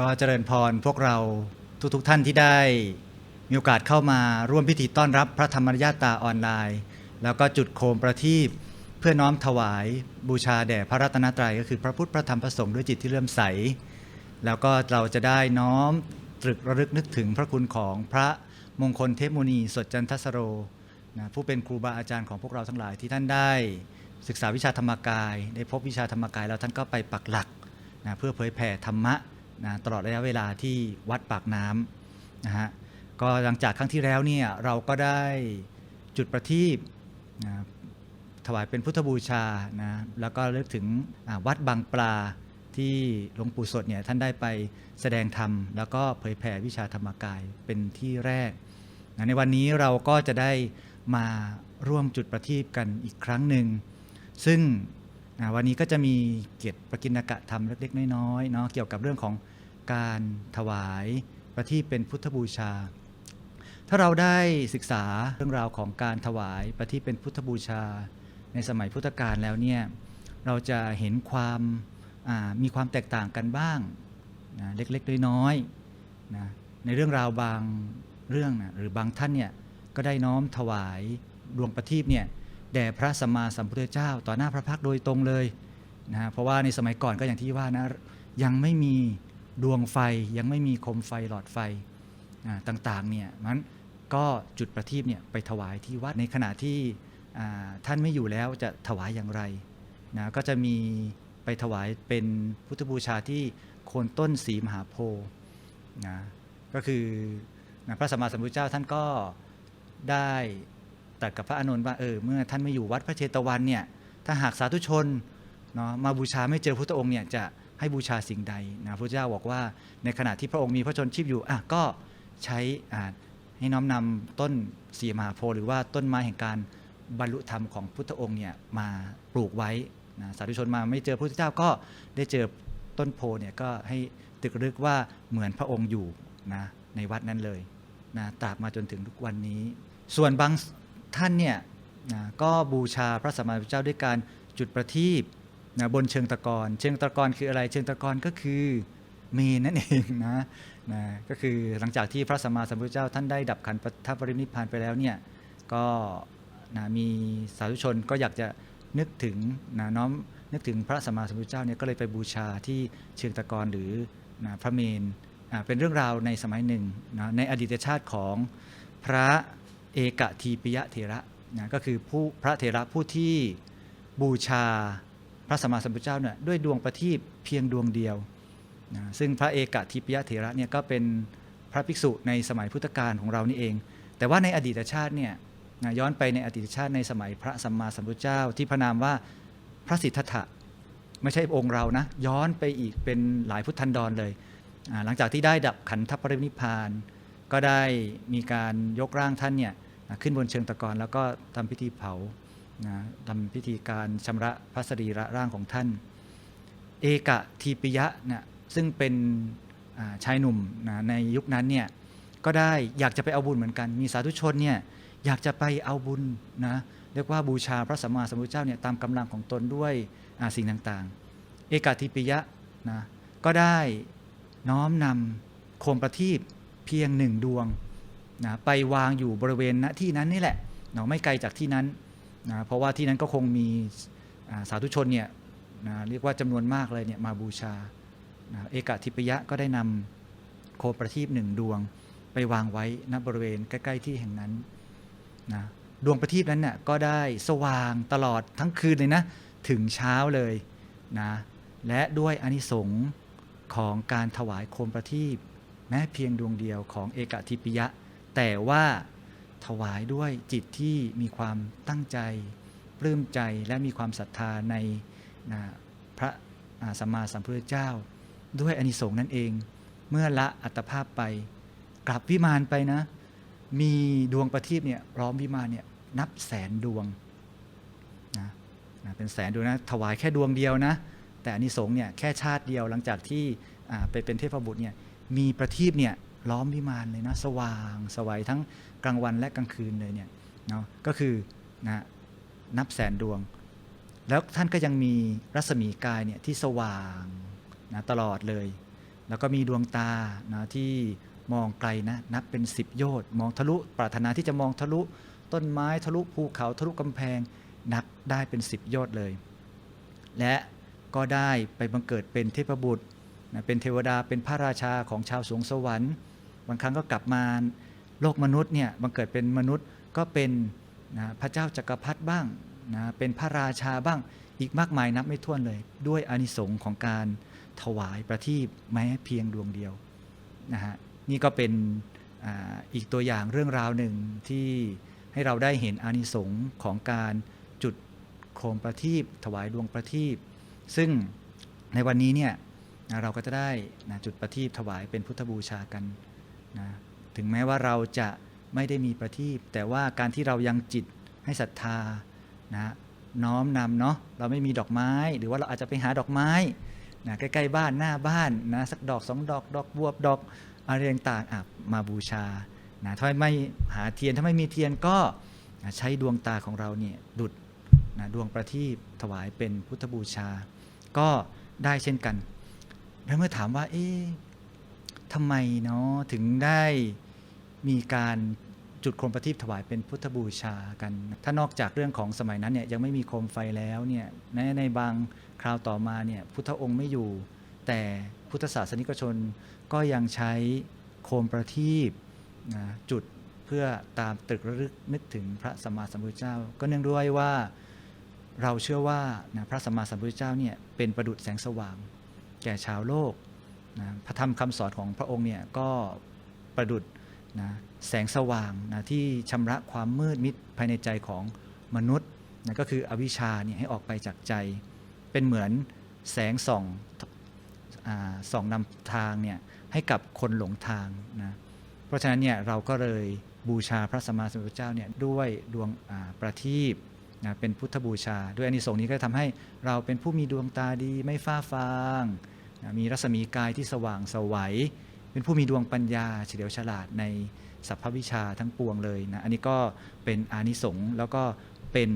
ก็เจริญพรพวกเราทุกๆทท่านที่ได้มีโอกาสเข้ามาร่วมพิธีต้อนรับพระธรรมญาตาออนไลน์ แล้วก็จุดโคมประทีปเพื่อน้อมถวายบูชาแด่พระรัตนตรัยก็คือพระพุทธพระธรรมพระสงฆ์ด้วยจิตที่เลื่อมใส แล้วก็เราจะได้น้อมตรึกระลึกนึกถึงพระคุณของพระมงคลเทพมุนีสดจันทสโรนะผู้เป็นครูบาอาจารย์ของพวกเราทั้งหลายที่ท่านได้ ศึกษาวิชาธรรมกาย ได้พบวิชาธรรมกายแล้วท่านก็ไปปักหลักนะเพื่อเผยแผ่ธรรมะ นะตลอดระยะเวลาที่วัดปากน้ำนะฮะก็หลังจากครั้งที่แล้วเนี่ยเราก็ได้จุดประทีปนะถวายเป็นพุทธบูชานะแล้วก็เลือกถึงวัดบางปลาที่หลวงปู่สดเนี่ยท่านได้ไปแสดงธรรม แล้วก็เผยแผ่วิชาธรรมกายเป็นที่แรกนะในวันนี้เราก็จะได้มาร่วมจุดประทีปกันอีกครั้งหนึ่ง ซึ่งวันนี้ก็จะมีเกียรติประกินกะธรรมเล็กๆน้อยๆเนาะเกี่ยวกับเรื่องของ การถวายประทีปเป็นพุทธบูชา ถ้าเราได้ศึกษาเรื่องราวของการถวายประทีปเป็นพุทธบูชา ในสมัยพุทธกาลแล้วเนี่ยเราจะเห็นความมีความแตกต่างกันบ้างนะเล็กๆน้อยๆนะในเรื่องราวบางเรื่องนะหรือบางท่านเนี่ยก็ได้น้อมถวายดวงประทีปเนี่ยแด่พระสัมมาสัมพุทธเจ้า ต่อหน้าพระพักตร์โดยตรงเลยนะเพราะว่าในสมัยก่อนก็อย่างที่ว่านะยังไม่มี ดวงไฟยังไม่มีคมไฟหลอดไฟต่างๆเนี่ยมันก็จุดประทีปเนี่ยไปถวายที่วัดในขณะที่ท่านไม่อยู่แล้วจะถวายอย่างไรนะก็จะมีไปถวายเป็นพุทธบูชาที่โคนต้นสีมหาโพธิ์นะก็คือนะพระสัมมาสัมพุทธเจ้าท่านก็ได้ตรัสกับพระอานนท์ว่าเออเมื่อท่านไม่อยู่วัดพระเชตวันเนี่ยถ้าหากสาธุชนเนาะมาบูชาไม่เจอพระพุทธองค์เนี่ยจะ ให้บูชาสิ่งใดนะพระเจ้าบอกว่าในขณะที่พระองค์มีพระชนชีพอยู่อะก็ใช้อ่าให้น้อมนำต้นสีมหาโพธิ์หรือว่าต้นไม้แห่งการบรรลุธรรมของพุทธองค์เนี่ยมาปลูกไว้นะสาธุชนมาไม่เจอพระพุทธเจ้าก็ได้เจอต้นโพเนี่ยก็ให้ตึกรึกว่าเหมือนพระองค์อยู่นะในวัดนั้นเลยนะตราบมาจนถึงทุกวันนี้ ส่วนบางท่านเนี่ยนะก็บูชาพระสัมมาสัมพุทธเจ้าด้วยการจุดประทีป นะบนเชิงตะกอนเชิงตะกอนคืออะไร เชิงตะกอนก็คือเมนนั่นเองนะนะก็คือหลังจากที่พระสัมมาสัมพุทธเจ้าท่านได้ดับขันธปรินิพานไปแล้วเนี่ยก็นะมีสาธุชนก็อยากจะนึกถึงนะน้อมนึกถึงพระสัมมาสัมพุทธเจ้าเนี่ยก็เลยไปบูชาที่เชิงตะกอนหรือนะพระเมนเป็นเรื่องราวในสมัยหนึ่งนะในอดีตชาติของพระเอกทีปิยะเถระนะก็คือผู้พระเถระผู้ที่บูชา พระสัมมาสัมพุทธเจ้าเนี่ยด้วยดวงประทีปเพียงดวงเดียวนะซึ่งพระเอกทิพยเถระเนี่ยก็เป็นพระภิกษุในสมัยพุทธกาลของเรานี่เอง แต่ว่าในอดีตชาติเนี่ยนะย้อนไปในอดีตชาติในสมัยพระสัมมาสัมพุทธเจ้า ที่พระนามว่าพระสิทธัตถะไม่ใช่องค์เรานะย้อนไปอีกเป็นหลายพุทธันดรเลย หลังจากที่ได้ดับขันธปรินิพาน ก็ได้มีการยกร่างท่านเนี่ยขึ้นบนเชิงตะกอนแล้วก็ทำพิธีเผา นะทำพิธีการชำระพระสรีระร่างของท่าน เอกทีปิยะเนี่ยซึ่งเป็นาชายหนุ่มนะในยุคนั้นเนี่ยก็ได้อยากจะไปเอาบุญเหมือนกัน มีสาธุชนเนี่ยอยากจะไปเอาบุญนะเรียกว่าบูชาพระสัมมาสัมพุทธเจ้าเนี่ยตามกำลังของตนด้วยสิ่งต่างๆ เอกทีปิยะนะก็ได้น้อมนำโคมประทีปเพียงหนึ่งดวงนะไปวางอยู่บริเวณณที่นั้นนี่แหละเนาะไม่ไกลจากที่นั้น นะเพราะว่าที่นั้นก็คงมีสาธุชนเนี่ยนะเรียกว่าจำนวนมากเลยเนี่ยมาบูชานะเอกทิพยะก็ได้นำโคมประทีปหนึ่งดวงไปวางไว้ณบริเวณใกล้ ๆ ที่แห่งนั้นนะดวงประทีปนั้นเนี่ยก็ได้สว่างตลอดทั้งคืนเลยนะ ถึงเช้าเลยนะและด้วยอานิสงส์ของการถวายโคมประทีปแม้เพียงดวงเดียวของเอกทิพยะ แต่ว่า ถวายด้วยจิตที่มีความตั้งใจ ปลื้มใจและมีความศรัทธาในนะพระสัมมาสัมพุทธเจ้า ด้วยอนิสงส์นั่นเอง เมื่อละอัตภาพไป กลับวิมานไปนะ มีดวงประทีปเนี่ยล้อมวิมานเนี่ยนับแสนดวงนะนะเป็นแสนดวงนะถวายแค่ดวงเดียวนะ แต่อนิสงส์เนี่ยแค่ชาติเดียวหลังจากที่ไปเป็นเทพบุตรเนี่ยมีประทีปเนี่ยล้อมวิมานเลยนะ สว่างสวัยทั้ง กลางวันและกลางคืนเลยเนี่ยเนาะก็คือนะนับแสนดวง แล้วท่านก็ยังมีรัศมีกายเนี่ยที่สว่างนะตลอดเลย แล้วก็มีดวงตานะที่มองไกลนะนับเป็น10โยชน์มองทะลุปรารถนาที่จะมองทะลุต้นไม้ทะลุภูเขาทะลุกำแพง นับได้เป็น10โยชน์เลย และก็ได้ไปบังเกิดเป็นเทพบุตรนะเป็นเทวดาเป็นพระราชาของชาวสวงสวรรค์ บางครั้งก็กลับมา โลกมนุษย์เนี่ยบังเกิดเป็นมนุษย์ก็เป็นนะพระเจ้าจักรพรรดิบ้างนะเป็นพระราชาบ้างอีกมากมายนับไม่ถ้วนเลย ด้วยอนิสงส์ของการถวายประทีปแม้เพียงดวงเดียวนะฮะนี่ก็เป็นออีกตัวอย่างเรื่องราวหนึ่งที่ให้เราได้เห็นอานิสงส์ของการจุดโคมประทีปถวายดวงประทีปซึ่งในวันนี้เนี่ยเราก็จะได้นะจุดประทีปถวายเป็นพุทธบูชากันนะ ถึงแม้ว่าเราจะไม่ได้มีประทีปแต่ว่าการที่เรายังจิตให้ศรัทธานะน้อมนำเนาะเราไม่มีดอกไม้ หรือว่าเราอาจจะไปหาดอกไม้นะใกล้ๆบ้านหน้าบ้านนะสักดอกสองดอกดอกบวบดอกอะไรต่างๆมาบูชานะถ้าไม่หาเทียนถ้าไม่มีเทียนก็นะใช้ดวงตาของเราเนี่ยดุดนะดวงประทีปถวายเป็นพุทธบูชา ก็ได้เช่นกัน แล้วเมื่อถามว่าเอ๊ะทำไมเนาะถึงได้ มีการจุดโคมประทีปถวายเป็นพุทธบูชากัน ถ้านอกจากเรื่องของสมัยนั้นเนี่ยยังไม่มีโคมไฟแล้วเนี่ยในในบางคราวต่อมาเนี่ยพุทธองค์ไม่อยู่ แต่พุทธศาสนิกชนก็ยังใช้โคมประทีปนะจุดเพื่อตามตรึกระลึกนึกถึงพระสัมมาสัมพุทธเจ้า ก็เนื่องด้วยว่าเราเชื่อว่านะพระสัมมาสัมพุทธเจ้าเนี่ยเป็นประดุจแสงสว่าง แก่ชาวโลกนะพระธรรมคำสอนของพระองค์เนี่ยก็ประดุจ นะแสงสว่างนะที่ชำระความมืดมิดภายในใจของมนุษย์นะก็คืออวิชชาเนี่ยให้ออกไปจากใจ เป็นเหมือนแสงส่องอส่องนำทางเนี่ยให้กับคนหลงทางนะเพราะฉะนั้นเนี่ยเราก็เลยบูชาพระสัมมาสัมพุทธเจ้าเนี่ยด้วยดวงประทีปนะเป็นพุทธบูชา ด้วยอานิสงส์นี้ก็ทำให้เราเป็นผู้มีดวงตาดีไม่ฟ้าฟางนะมีรัศมีกายที่สว่างสวัย เป็นผู้มีดวงปัญญาเฉลียวฉลาดในสัพพวิชาทั้งปวงเลยนะ อันนี้ก็เป็นอานิสงส์แล้วก็เป็น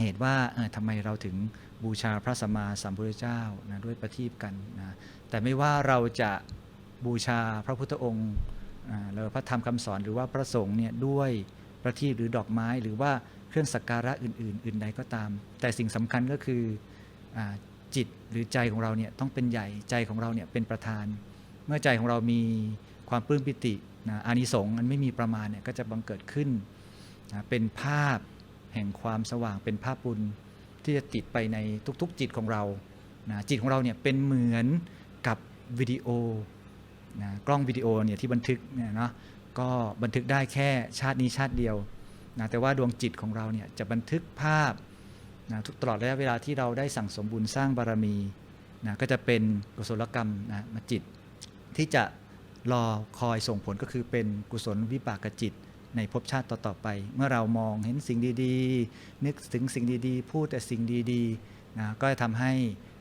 เหตุว่าทำไมเราถึงบูชาพระสัมมาสัมพุทธเจ้านะด้วยประทีปกันนะแต่ไม่ว่าเราจะบูชาพระพุทธองค์หรือพระธรรมคำสอนหรือว่าพระสงฆ์เนี่ยด้วยประทีปหรือดอกไม้หรือว่าเครื่องสักการะอื่น ๆ อื่นใดก็ตาม แต่สิ่งสำคัญก็คืออจิตหรือใจของเราเนี่ยต้องเป็นใหญ่ใจของเราเนี่ยเป็นประธาน เมื่อใจของเรามีความปลื้มปิตินะอานิสงส์อันไม่มีประมาณเนี่ยก็จะบังเกิดขึ้นนะเป็นภาพแห่งความสว่างเป็นภาพบุญที่จะติดไปในทุกๆจิตของเรานะจิตของเราเนี่ยเป็นเหมือนกับวิดีโอนะกล้องวิดีโอเนี่ยที่บันทึกเนี่ยเนาะก็บันทึกได้แค่ชาตินี้ชาติเดียวนะแต่ว่าดวงจิตของเราเนี่ยจะบันทึกภาพนะทุกตลอดระยะเวลาที่เราได้สั่งสมบุญสร้างบารมีนะก็จะเป็นกุศลกรรมนะมาจิต ที่จะรอคอยส่งผลก็คือเป็นกุศลวิปากจิตในภพชาติต่อๆไป เมื่อเรามองเห็นสิ่งดีๆ นึกถึงสิ่งดีๆ พูดแต่สิ่งดีๆนะก็จะทำให้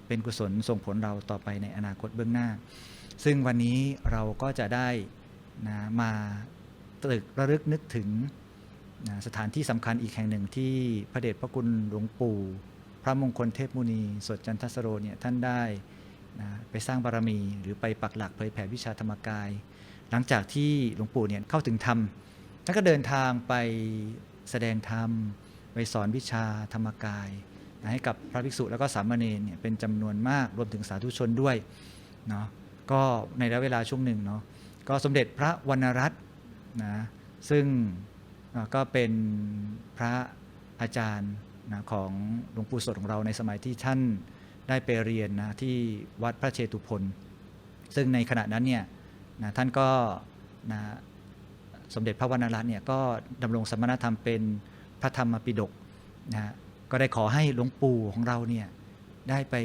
เป็นกุศลส่งผลเราต่อไปในอนาคตเบื้องหน้า ซึ่งวันนี้เราก็จะได้นะมาตรึกระลึกนึกถึงนะสถานที่สำคัญอีกแห่งหนึ่งที่พระเดชพระคุณหลวงปู่ พระมงคลเทพมุนี สดจันทสโรเนี่ยท่านได้ นะไปสร้างบารมี หรือไปปักหลักเผยแผ่วิชาธรรมกาย หลังจากที่หลวงปู่เนี่ยเข้าถึงธรรมท่านก็เดินทางไปแสดงธรรมไปสอนวิชาธรรมกายนะให้กับพระภิกษุแล้วก็สามเณรเนี่ยเป็นจำนวนมากรวมถึงสาธุชนด้วยเนาะก็ในระยะเวลาช่วงหนึ่งเนาะก็สมเด็จพระวรรณรัตน์นะซึ่งก็เป็นพระอาจารย์นะของหลวงปู่สดของเราในสมัยที่ท่าน ได้ไปเรียนนะที่วัดพระเชตุพนซึ่งในขณะนั้นเนี่ยนะท่านก็นะสมเด็จพระวรรณรัตน์เนี่ยก็ดำรงสมณธรรมเป็นพระธรรมปิฎกนะฮะก็ได้ขอให้หลวงปู่ของเราเนี่ยได้ไป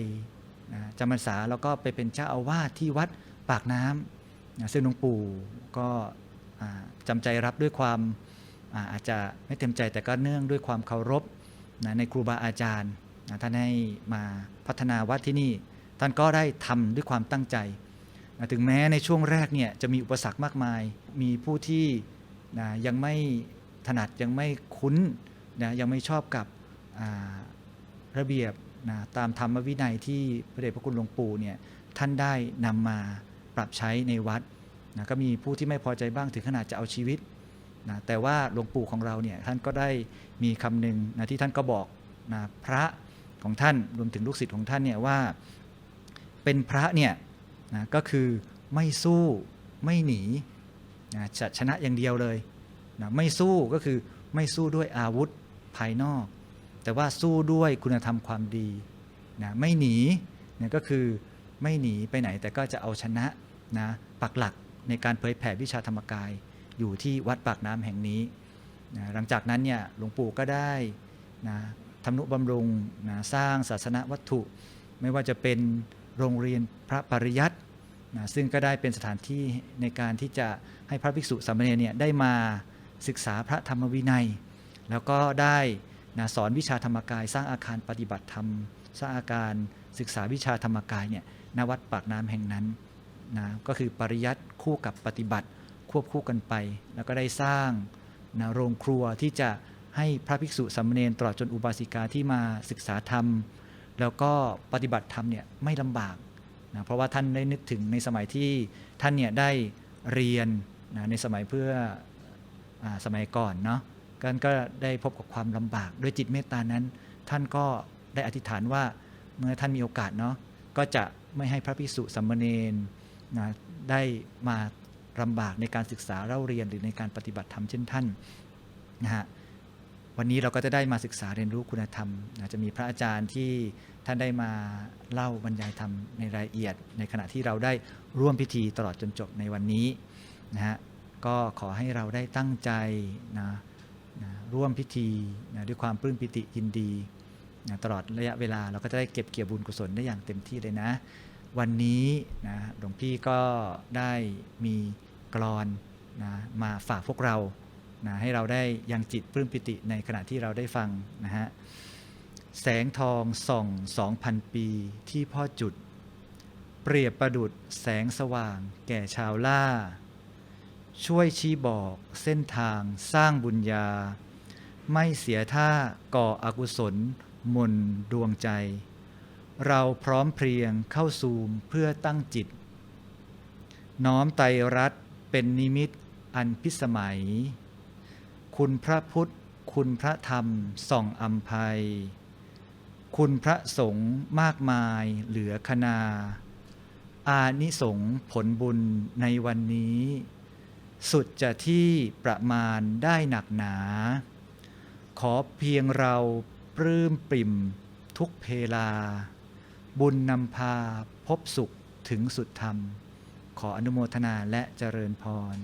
นะจำพรรษาแล้วก็ไปเป็นเจ้าอาวาสที่วัดปากน้ำนะซึ่งหลวงปู่ก็จำใจรับด้วยความอาจจะไม่เต็มใจแต่ก็เนื่องด้วยความเคารพนะในครูบาอาจารย์ ท่านให้มาพัฒนาวัดที่นี่ ท่านก็ได้ทำด้วยความตั้งใจ ถึงแม้ในช่วงแรกเนี่ยจะมีอุปสรรคมากมาย มีผู้ที่ยังไม่ถนัดยังไม่คุ้นนะยังไม่ชอบกับระเบียบนะตามธรรมวินัยที่พระเดชพระคุณหลวงปู่เนี่ยท่านได้นำมาปรับใช้ในวัดนะก็มีผู้ที่ไม่พอใจบ้างถึงขนาดจะเอาชีวิตนะแต่ว่าหลวงปู่ของเราเนี่ยท่านก็ได้มีคำหนึ่งนะที่ท่านก็บอกนะพระ ของท่านรวมถึงลูกศิษย์ของท่านเนี่ยว่าเป็นพระเนี่ยนะก็คือไม่สู้ไม่หนีนะจะชนะอย่างเดียวเลยนะไม่สู้ก็คือไม่สู้ด้วยอาวุธภายนอก แต่ว่าสู้ด้วยคุณธรรมความดีนะไม่หนีเนี่ยก็คือไม่หนีไปไหนแต่ก็จะเอาชนะนะปักหลักในการเผยแผ่วิชาธรรมกายอยู่ที่วัดปากน้ำแห่งนี้นะหลังจากนั้นเนี่ยหลวงปู่ก็ได้นะ ทำนุบำรุงนะสร้างศาสนวัตถุ ไม่ว่าจะเป็นโรงเรียนพระปริยัตินะซึ่งก็ได้เป็นสถานที่ในการที่จะให้พระภิกษุสามเณรเนี่ยได้มาศึกษาพระธรรมวินัย แล้วก็ได้นะสอนวิชาธรรมกาย สร้างอาคารปฏิบัติธรรม สร้างอาการศึกษาวิชาธรรมกายเนี่ยณวัดปากน้ำแห่งนั้นนะก็คือปริยัติคู่กับปฏิบัติควบคู่กันไป แล้วก็ได้สร้างนะโรงครัวที่จะ ให้พระภิกษุสามเณรตลอดจนอุบาสิกาที่มาศึกษาธรรม แล้วก็ปฏิบัติธรรมเนี่ยไม่ลำบากนะเพราะว่าท่านได้นึกถึงในสมัยที่ท่านเนี่ยได้เรียนนะในสมัยเพื่ออสมัยก่อนเนาะกันก็ได้พบกับความลำบากด้วยจิตเมตตานั้น ท่านก็ได้อธิษฐานว่าเมื่อท่านมีโอกาสเนาะก็จะไม่ให้พระภิกษุสามเณรนะได้มาลำบากในการศึกษาเล่าเรียนหรือในการปฏิบัติธรรมเช่นท่านนะฮะ วันนี้เราก็จะได้มาศึกษาเรียนรู้คุณธรรมนะจะมีพระอาจารย์ที่ท่านได้มาเล่าบรรยายธรรมในรายละเอียด ในขณะที่เราได้ร่วมพิธีตลอดจนจบในวันนี้นะฮะก็ขอให้เราได้ตั้งใจนะนะร่วมพิธีนะด้วยความปลื้มปิติยินดีนะตลอดระยะเวลาเราก็จะได้เก็บเกี่ยวบุญกุศลได้อย่างเต็มที่เลยนะ วันนี้นะหลวงพี่ก็ได้มีกรอนนะมาฝากพวกเรา นะให้เราได้ยังจิตปลื้มปิติในขณะที่เราได้ฟังนะฮะแสงทองส่องสองพันปีที่พ่อจุด เปรียบประดุดแสงสว่างแก่ชาวล่า ช่วยชี้บอกเส้นทางสร้างบุญญา ไม่เสียท่าก่ออกุศลมนดวงใจ เราพร้อมเพรียงเข้าซูมเพื่อตั้งจิต น้อมไตรรัตเป็นนิมิตอันพิสมัย คุณพระพุทธ คุณพระธรรม ส่องอัมภัย คุณพระสงฆ์มากมายเหลือคนาอานิสงผลบุญในวันนี้ สุดจะที่ประมาณได้หนักหนา ขอเพียงเราปลื้มปริ่มทุกเพลา บุญนำพาพบสุขถึงสุดธรรม ขออนุโมทนาและเจริญพร